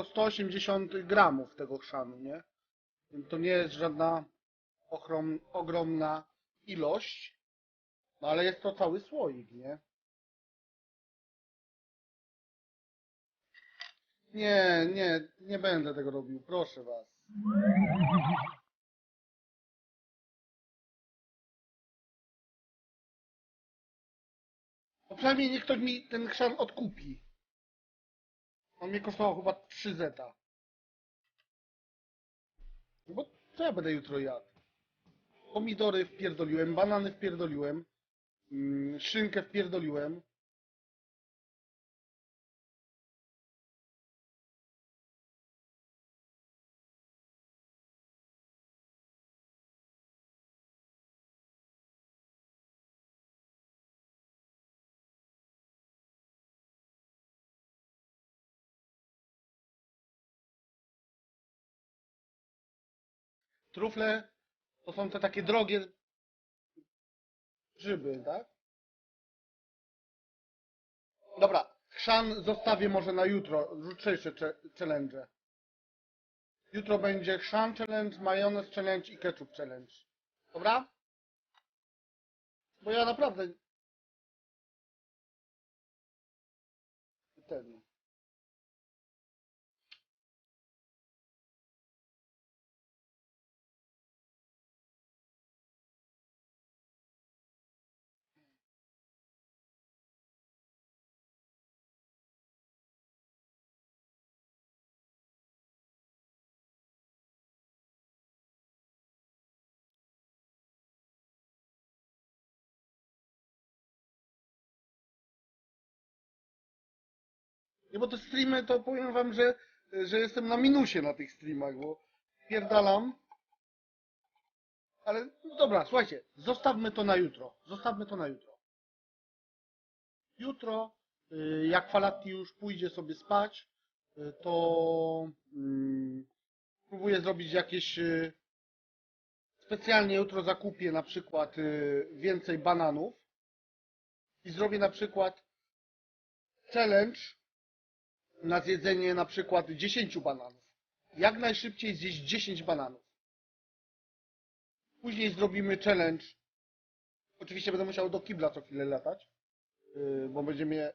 tylko 180 gramów tego chrzanu, nie? To nie jest żadna ochrom, ogromna ilość, no ale jest to cały słoik, nie? Nie, nie, nie będę tego robił, proszę was. No przynajmniej niech ktoś mi ten chrzan odkupi. On mnie kosztował chyba 3 zeta. No bo co ja będę jutro jadł? Pomidory wpierdoliłem, banany wpierdoliłem, mm, szynkę wpierdoliłem. Trufle to są te takie drogie grzyby, tak? Dobra, chrzan zostawię może na jutro, jutrzejsze challenge. Jutro będzie chrzan challenge, majonez challenge i ketchup challenge. Dobra? Bo ja naprawdę... Nie, bo te streamy to powiem wam, że, że jestem na minusie na tych streamach, bo pierdalam. Ale no dobra, słuchajcie, zostawmy to na jutro. Zostawmy to na jutro. Jutro, y, jak Falati już pójdzie sobie spać, y, to mm, próbuję zrobić jakieś y, specjalnie jutro zakupię na przykład więcej bananów i zrobię na przykład challenge na zjedzenie na przykład 10 bananów. Jak najszybciej zjeść 10 bananów. Później zrobimy challenge. Oczywiście będę musiał do kibla co chwilę latać, yy, bo będzie mnie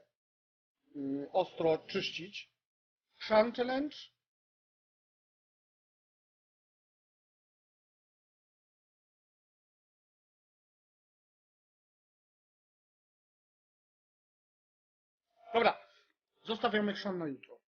yy, ostro czyścić. Chrzan challenge. Dobra, zostawiamy chrzan na jutro.